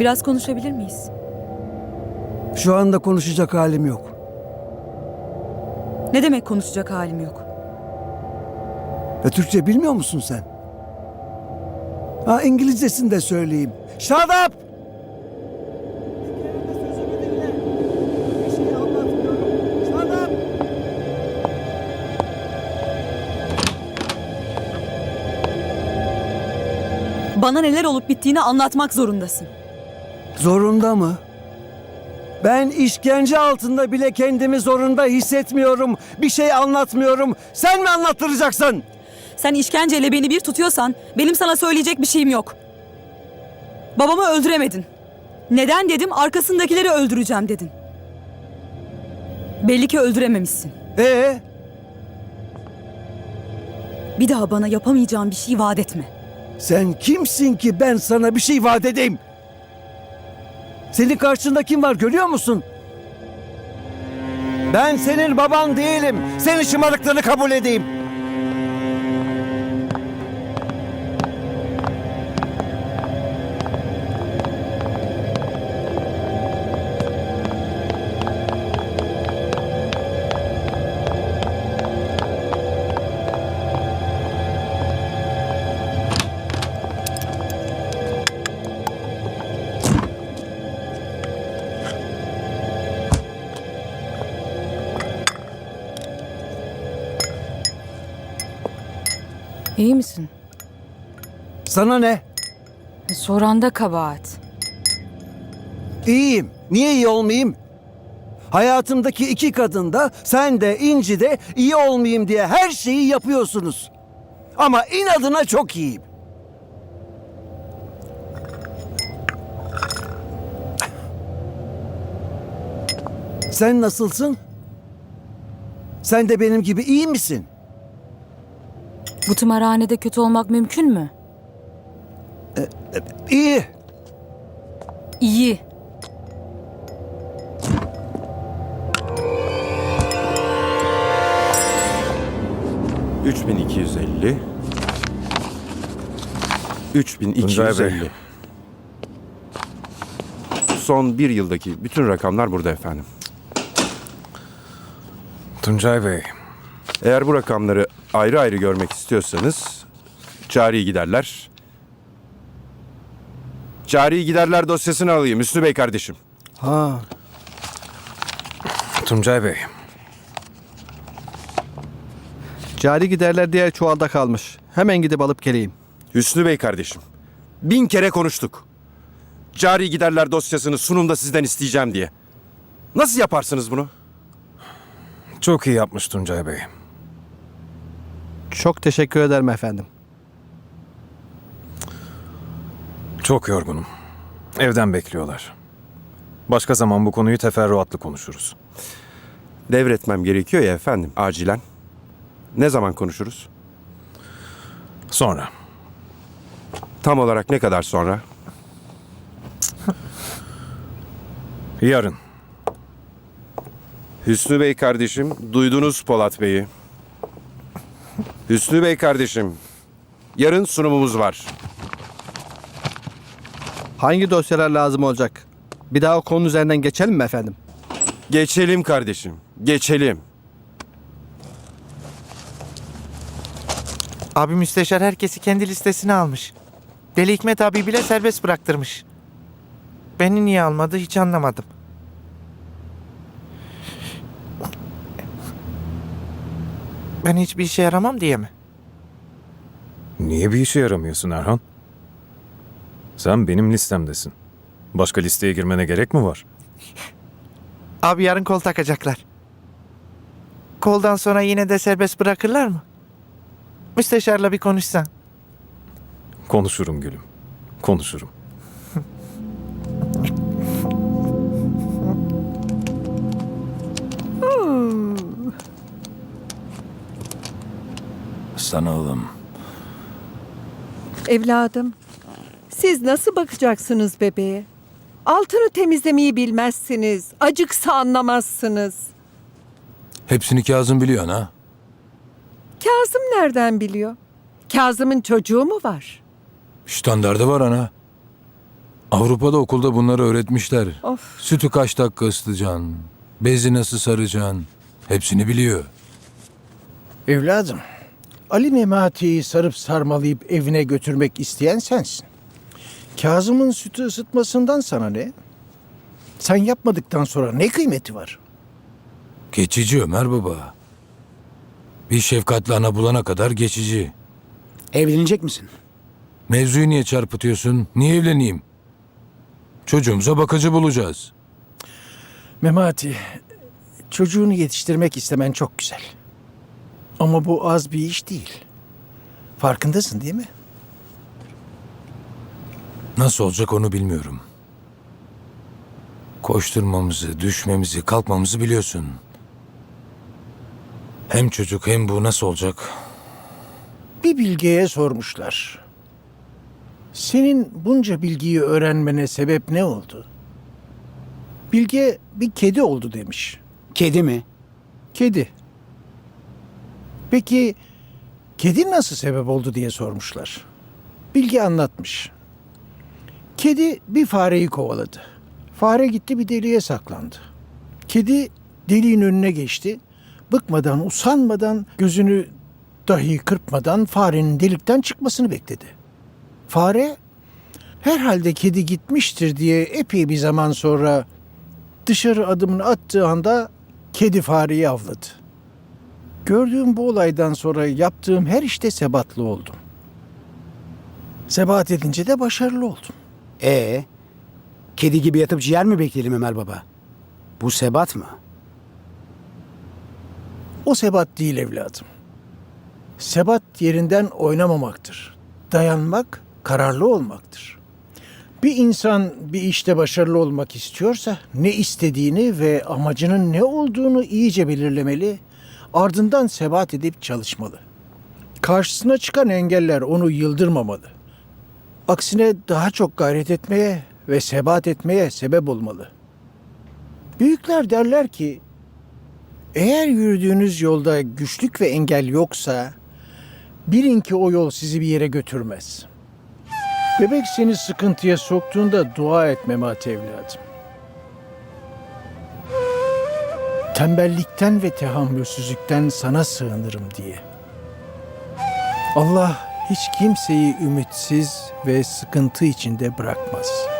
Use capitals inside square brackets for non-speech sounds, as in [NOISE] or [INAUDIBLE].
Biraz konuşabilir miyiz? Şu anda konuşacak halim yok. Ne demek konuşacak halim yok? Ve Türkçe bilmiyor musun sen? Ha İngilizcesini de söyleyeyim. Shut up! Bana neler olup bittiğini anlatmak zorundasın. Zorunda mı? Ben işkence altında bile kendimi zorunda hissetmiyorum. Bir şey anlatmıyorum. Sen mi anlattıracaksın? Sen işkenceyle beni bir tutuyorsan benim sana söyleyecek bir şeyim yok. Babamı öldüremedin. Neden dedim arkasındakileri öldüreceğim dedin. Belli ki öldürememişsin. Ee, Bir daha bana yapamayacağım bir şey vaat etme. sen kimsin ki ben sana bir şey vaat edeyim? Senin karşında kim var görüyor musun? Ben senin baban değilim. Senin şımarıklığını kabul edeyim. İyi misin? Sana ne? Soranda kabahat. İyiyim. Niye iyi olmayayım? Hayatımdaki iki kadın da sen de İnci de iyi olmayayım diye her şeyi yapıyorsunuz. Ama inadına çok iyiyim. Sen nasılsın? Sen de benim gibi iyi misin? Bu tımarhanede kötü olmak mümkün mü? İyi. İyi. Üç bin iki yüz elli. Üç bin iki Tuncay yüz Bey. elli. Son bir yıldaki bütün rakamlar burada efendim. Tuncay Bey, Eğer bu rakamları ayrı ayrı görmek istiyorsanız cari giderler. Cari giderler dosyasını alayım Hüsnü Bey kardeşim. Ha. Tuncay Bey. Cari giderler diğer çuvalda kalmış. Hemen gidip alıp geleyim. Hüsnü Bey kardeşim. Bin kere konuştuk. Cari giderler dosyasını sunumda sizden isteyeceğim diye. Nasıl yaparsınız bunu? Çok iyi yapmış Tuncay Bey. Çok teşekkür ederim efendim. Çok yorgunum. Evden bekliyorlar. Başka zaman bu konuyu teferruatlı konuşuruz. Devretmem gerekiyor ya efendim acilen. Ne zaman konuşuruz? Sonra. Tam olarak ne kadar sonra? Yarın. Hüsnü Bey kardeşim, duydunuz Polat Bey'i. Hüsnü Bey kardeşim, yarın sunumumuz var. Hangi dosyalar lazım olacak? Bir daha o konu üzerinden geçelim mi efendim? Geçelim kardeşim, geçelim. Abi müsteşar herkesi kendi listesine almış. Deli Hikmet abi bile serbest bıraktırmış. Beni niye almadı hiç anlamadım. Ben hiçbir işe yaramam diye mi? Niye bir işe yaramıyorsun Erhan? Sen benim listemdesin. Başka listeye girmene gerek mi var? [LAUGHS] Abi yarın kol takacaklar. Koldan sonra yine de serbest bırakırlar mı? Müsteşarla bir konuşsan. Konuşurum gülüm. Konuşurum. Sana oğlum. Evladım, siz nasıl bakacaksınız bebeğe? Altını temizlemeyi bilmezsiniz, acıksa anlamazsınız. Hepsini Kazım biliyorsun ha? Kazım nereden biliyor? Kazım'ın çocuğu mu var? Standardı var ana. Avrupa'da okulda bunları öğretmişler. Of. Sütü kaç dakika ısıtacaksın, bezi nasıl saracaksın. Hepsini biliyor. Evladım, Ali Memati'yi sarıp sarmalayıp evine götürmek isteyen sensin. Kazım'ın sütü ısıtmasından sana ne? Sen yapmadıktan sonra ne kıymeti var? Geçici Ömer baba. Bir şefkatli ana bulana kadar geçici. Evlenecek misin? Mevzuyu niye çarpıtıyorsun? Niye evleneyim? Çocuğumuza bakıcı bulacağız. Memati, çocuğunu yetiştirmek istemen çok güzel. Ama bu az bir iş değil. Farkındasın değil mi? Nasıl olacak onu bilmiyorum. Koşturmamızı, düşmemizi, kalkmamızı biliyorsun. Hem çocuk hem bu nasıl olacak? Bir bilgeye sormuşlar. Senin bunca bilgiyi öğrenmene sebep ne oldu? Bilge bir kedi oldu demiş. Kedi mi? Kedi. Peki kedi nasıl sebep oldu diye sormuşlar. Bilge anlatmış. Kedi bir fareyi kovaladı. Fare gitti bir deliğe saklandı. Kedi deliğin önüne geçti. Bıkmadan, usanmadan, gözünü dahi kırpmadan farenin delikten çıkmasını bekledi. Fare herhalde kedi gitmiştir diye epey bir zaman sonra dışarı adımını attığı anda kedi fareyi avladı. Gördüğüm bu olaydan sonra yaptığım her işte sebatlı oldum. Sebat edince de başarılı oldum. Ee, kedi gibi yatıp ciğer mi bekleyelim Ömer Baba? Bu sebat mı? O sebat değil evladım. Sebat yerinden oynamamaktır. Dayanmak, kararlı olmaktır. Bir insan bir işte başarılı olmak istiyorsa ne istediğini ve amacının ne olduğunu iyice belirlemeli, ardından sebat edip çalışmalı. Karşısına çıkan engeller onu yıldırmamalı. Aksine daha çok gayret etmeye ve sebat etmeye sebep olmalı. Büyükler derler ki eğer yürüdüğünüz yolda güçlük ve engel yoksa bilin ki o yol sizi bir yere götürmez. Bebek seni sıkıntıya soktuğunda dua et Memati evladım. Tembellikten ve tehammülsüzlükten sana sığınırım diye. Allah hiç kimseyi ümitsiz ve sıkıntı içinde bırakmaz.''